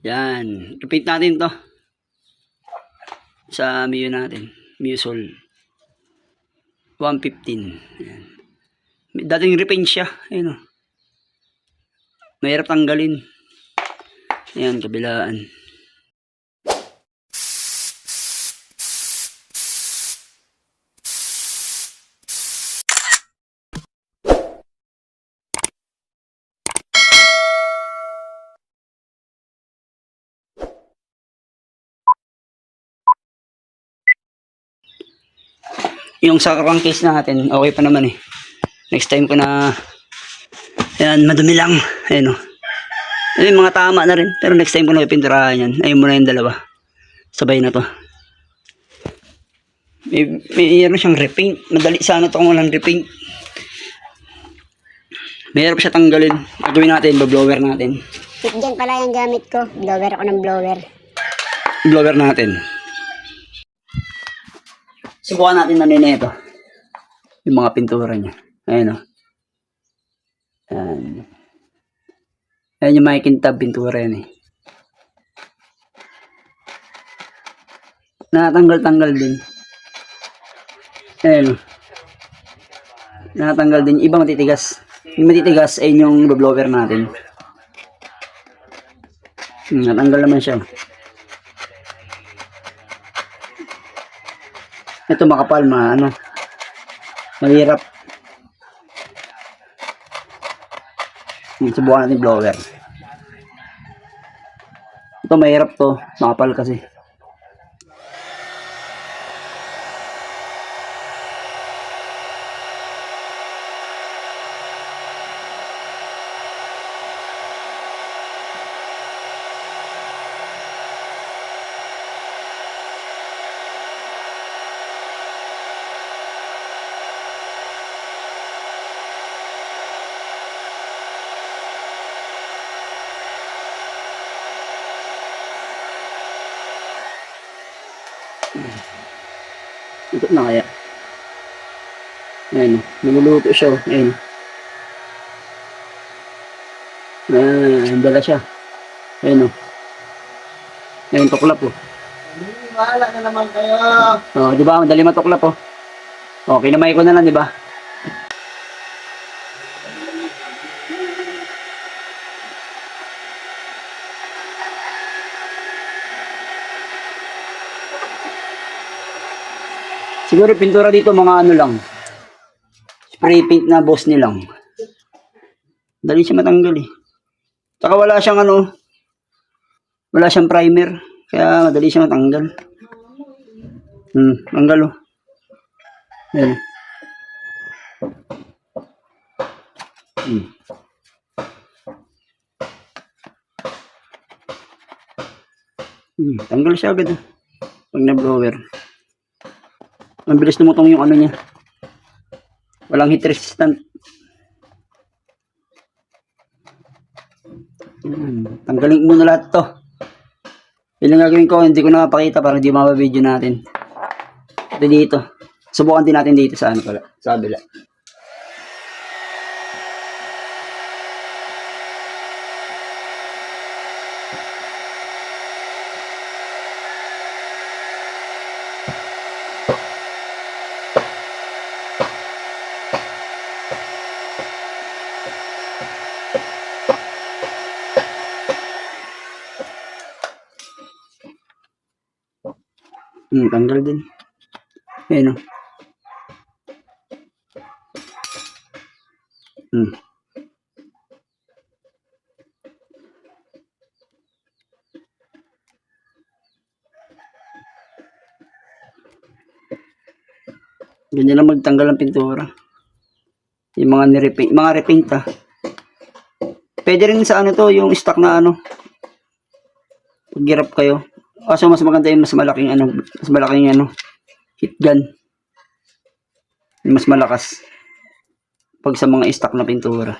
Yan. Repeat natin to. Sa Mio natin. Musol. 115. Yan. Dating repaint siya. Ayun o. Mahirap tanggalin. Ayan, kabilaan. Yung sa case natin, okay pa naman eh. Next time ko na Ayan, madumi lang. Ayan o. Ayun, mga tama na rin. Pero next time ko na ipinturahan yan. Ayun muna yung dalawa. Sabay na to. May, may meron siyang repaint. Madali sana to kung walang repaint. Mayroon siya tanggalin. Gagawin natin, blower natin. Tip dyan pala yung gamit ko. Blower ako ng blower. Blower natin. Subukan natin na nito. Yung mga pintura niya. Ayan o. Ayan. Ayan yung makikintab pintura yan eh. Natanggal-tanggal din. Ayan o. Natanggal din. Iba matitigas. Yung matitigas ay yung blower natin. Hmm, natanggal naman siya. Ito makapal, ma, ano, mahirap. Subukan natin blower. Ito mahirap to, makapal kasi. Ito na kaya. Ayan, niluluto siya. oh. Ayan. Ayan, dala siya. Ayan o. Ayan, tuklap oh. Bahala na naman kayo. Oh, di ba? Madali matuklap oh. Oh, kinamay ko na lang, di ba? Siguro pintura dito mga ano lang. Spray paint na boss nilang. Dali siya matanggal eh. Tsaka wala siyang ano, wala siyang primer. Kaya madali siya matanggal. Hmm, tanggal oh. Ayan. Hmm. Hmm, tanggal siya agad ah. Pag na-blower. Ang bilis lumutong yung ano niya. Walang heat resistant. Hmm, tanggalin muna lahat to. Yun ang gagawin ko, hindi ko na mapakita para hindi mababideo natin. Ito dito. Subukan din natin dito sa ano pala, sa kabila. Hmm, tanggal din. Ayan o. Hmm. Ganyan lang magtanggal ng pintura. Yung mga nirepaint, mga repaint ah. Pwede rin sa ano to, yung stock na ano. Pag hirap kayo. Kaso mas maganda yung mas malaking ano, mas malaking ano, heat gun. Yung mas malakas. Pag sa mga stock na pintura.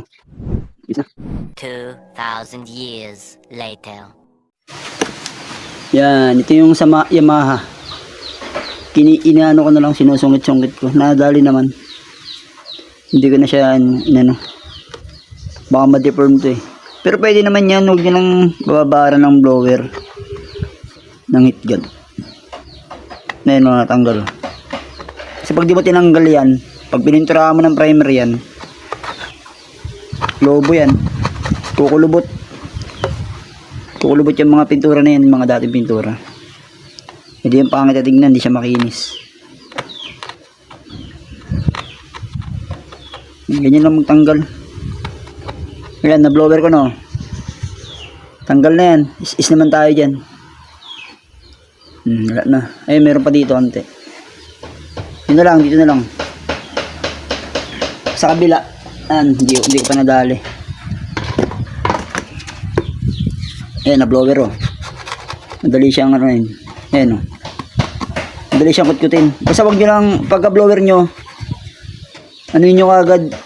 Hindi siya tanggal. 2,000 years later. Yan, ito yung sa Ma- Yamaha. Kini inaano ko na lang sinusungit-sungit ko. Nadali naman. Hindi ko na siya ano, inano. Baka ma-deform to eh. Pero pwede naman yan, huwag nyo lang bababara ng blower ng heat gun. Na yun, natanggal. Kasi pag di mo tinanggal yan, pag pininturahan mo ng primer yan, lobo yan, kukulubot. Kukulubot yung mga pintura na yan, mga dating pintura. Hindi yung pangit na tingnan, hindi siya makinis. Ganyan lang magtanggal. Ayan, na-blower ko no. Tanggal na yan. Is, is naman tayo dyan. Hmm, wala na. Ay, meron pa dito, ante. Yun na lang, dito na lang. Sa kabila. Ayan, hindi, hindi ko pa nadali. Ayan, na-blower oh. Madali siyang ano yun. Ayan oh. Madali siyang kutkutin. Basta wag nyo lang, pagka-blower nyo, ano yun nyo kagad.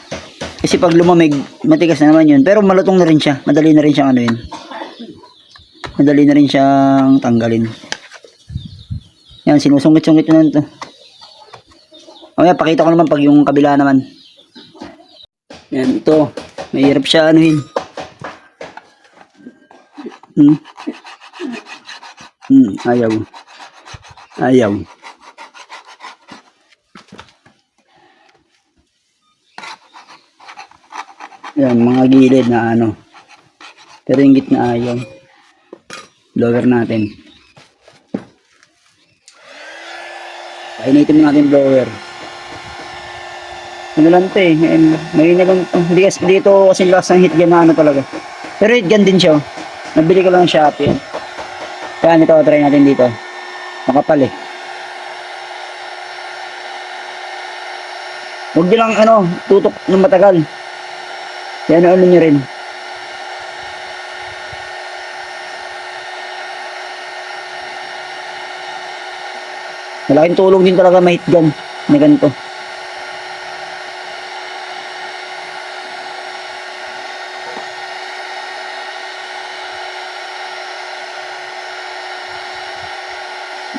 Kasi pag lumamig, matigas na naman yun. Pero malutong na rin siya. Madali na rin siyang ano yun. Madali na rin siyang tanggalin. Yan, sinusungit-sungit na ito. O yan, pakita ko naman pag yung kabila naman. Yan, ito. Mahirap siya anuhin. Hmm. Hmm, ayaw. Ayaw. Yan, mga gilid na ano. Pero yung gitna ayaw. Blower natin. Painitin mo natin yung blower. Ano lang ito eh. May na lang. oh, Hindi kasi dito kasi lakas ng hit gun na ano talaga. Pero hit gun din siya. oh. Nabili ko lang ng Shopee. Yan, ito, try natin dito. Makapal eh. Huwag nyo lang, ano, tutok ng matagal. Yan, ano nyo rin. Malaking tulong din talaga may hit gun na ganito.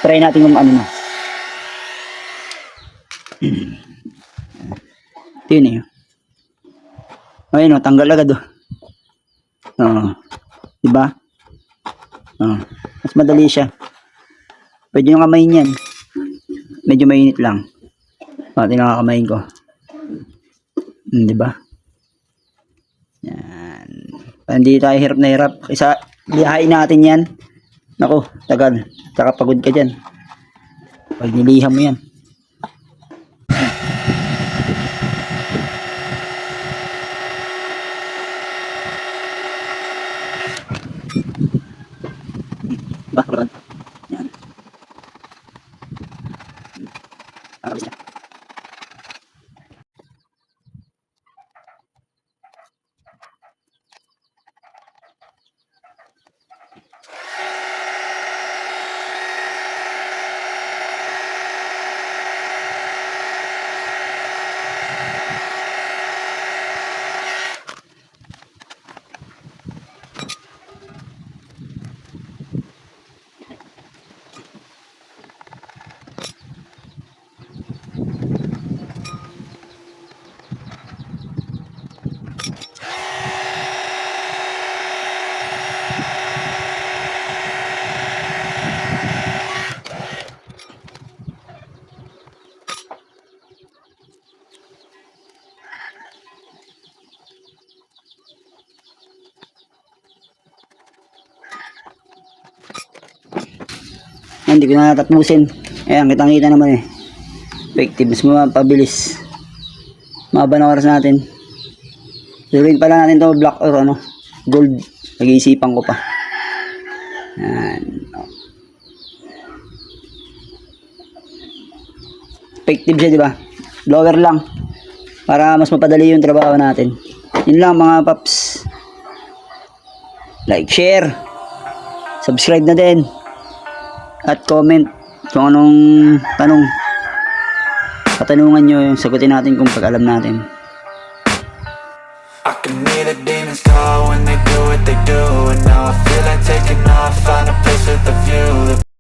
Try natin yung ano na. Ito yun eh. Ayun o, tanggal agad o. Oo. Diba? Oo. Mas madali siya. Pwede yung kamayin yan. Medyo mainit lang. Pati nakakamayin ko. Hmm, diba? Yan. Hindi tayo hirap na hirap. Isa, lihain natin yan. Nako, tagal. Saka pagod ka dyan. Pag niliham mo yan. Bakit? Yan. Alis na. Hindi ko na natatapusin. Ayan, kitang-kita naman eh. Effective. Mas mapabilis. Mahaba na oras natin. Tuloyin pala natin to black or ano, gold. Nag-iisipan ko pa. Yan. Effective siya, di ba? Blower lang. Para mas mapadali yung trabaho natin. Yun lang mga paps. Like, share. Subscribe na din at comment kung anong tanong. Katanungan nyo sagutin natin kung pag alam natin